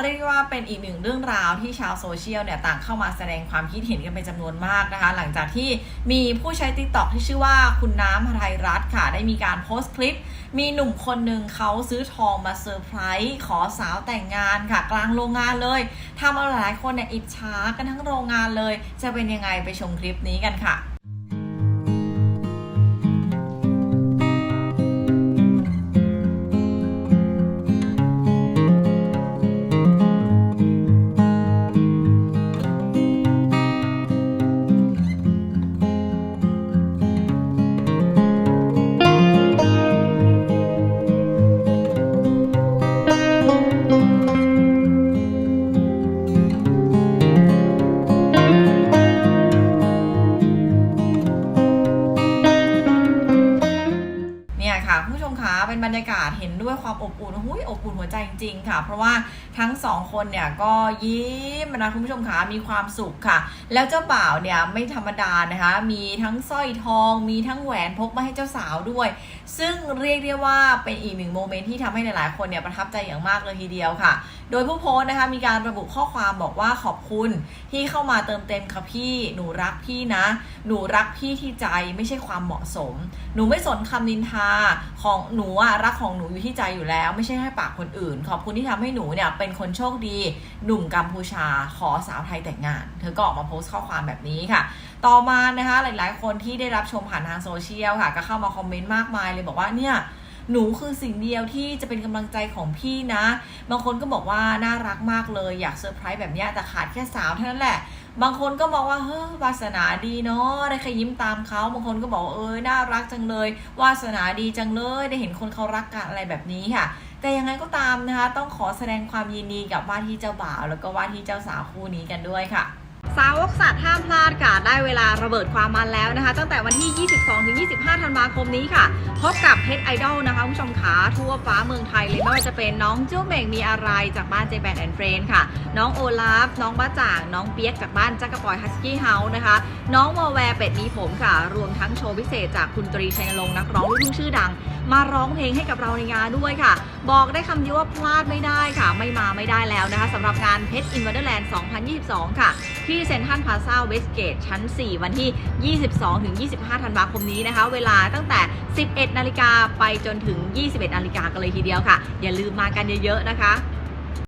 เรียกว่าเป็นอีกหนึ่งเรื่องราวที่ชาวโซเชียลเนี่ยต่างเข้ามาแสดงความคิดเห็นกันเป็นจำนวนมากนะคะ หลังจากที่มีผู้ใช้ t ิ k t o k ที่ชื่อว่าคุณน้ำหทัยรัตค่ะ ได้มีการโพสต์คลิป มีหนุ่มคนหนึ่งเขาซื้อทองมาเซอร์ไพรส์ขอสาวแต่งงานค่ะ กลางโรงงานเลยทำเอาหลายคนเนี่ยอิจฉากันทั้งโรงงานเลย จะเป็นยังไงไปชมคลิปนี้กันค่ะ ค่ะคุณผู้ชมคะเป็นบรรยากาศเห็นด้วยความอบอุ่นหุ้ยอบอุ่นหัวใจจริงๆค่ะ เพราะว่าทั้งสองคนเนี่ยก็ยิ้มนะคุณผู้ชมคะมีความสุขค่ะ แล้วเจ้าบ่าวเนี่ยไม่ธรรมดานะคะ มีทั้งสร้อยทอง มีทั้งแหวนพกมาให้เจ้าสาวด้วย ซึ่งเรียกได้ว่าเป็นอีกหนึ่งโมเมนต์ที่ทำให้หลายๆคนเนี่ยประทับใจอย่างมากเลยทีเดียวค่ะ โดยผู้โพสต์นะคะมีการระบุข้อความบอกว่าขอบคุณที่เข้ามาเติมเต็มค่ะพี่หนูรักพี่นะ หนูรักพี่ที่ใจไม่ใช่ความเหมาะสม หนูไม่สนคำนินทาของหนูอะรักของหนูอยู่ที่ใจอยู่แล้ว ไม่ใช่ให้ปากคนอื่น ขอบคุณที่ทำให้หนูเนี่ยเป็นคนโชคดี หนุ่มกัมพูชาขอสาวไทยแต่งงาน เธอก็ออกมาโพสต์ข้อความแบบนี้ค่ะ ต่อมานะคะหลายๆ คนที่ได้รับชมผ่านทางโซเชียลค่ะ ก็เข้ามาคอมเมนต์มากมายเลยบอกว่าเนี่ย หนูคือสิ่งเดียวที่จะเป็นกำลังใจของพี่นะ บางคนก็บอกว่าน่ารักมากเลยอยากเซอร์ไพรส์แบบนี้แต่ขาดแค่สาวเท่านั้นแหละ บางคนก็มองว่าเฮ้ยวาสนาดีเนาะได้แค่ยิ้มตามเขาบางคนก็บอกเออน่ารักจังเลยวาสนาดีจังเลยได้เห็นคนเขารักกันอะไรแบบนี้ค่ะแต่ยังไงก็ตามนะคะ ต้องขอแสดงความยินดีกับว่าที่เจ้าบ่าว แล้วก็ว่าที่เจ้าสาวคู่นี้กันด้วยค่ะ สาวกสัตว์ห้ามพลาดค่ะ ได้เวลาระเบิดความมันแล้วนะคะ ตั้งแต่วันที่ 22-25 ธันวาคมนี้ค่ะ พบกับเพชรไอดอลนะคะคุณผู้ชมขาทั่วฟ้าเมืองไทยเลยไม่ว่าจะเป็นน้องเจ้าเม่งมีอะไรจากบ้านเจแปนแอนเฟรนค่ะ น้องโอลาฟ น้องบ้าจ่าง น้องเปียกจากบ้านจักรปอยฮัสกี้เฮาส์นะคะ น้องวอแวร์เป็ดมีผมค่ะ รวมทั้งโชว์พิเศษจากคุณตรีชัยนรงค์นักร้องลูกทุ่งชื่อดัง มาร้องเพลงให้กับเราในงานด้วยค่ะ บอกได้คำเดียวว่าพลาดไม่ได้ค่ะ ไม่มาไม่ได้แล้วนะคะสำหรับงานเพชรอินวันเดอร์แลนด์ 2022 ค่ะที่เซ็นทรัลพาซาเวสเกตชั้น 4 วันที่ 22-25 ธันวาคมนี้นะคะ เวลาตั้งแต่ 11 นาฬิกาไปจนถึง 21 นาฬิกากันเลยทีเดียวค่ะ อย่าลืมมากันเยอะๆนะคะ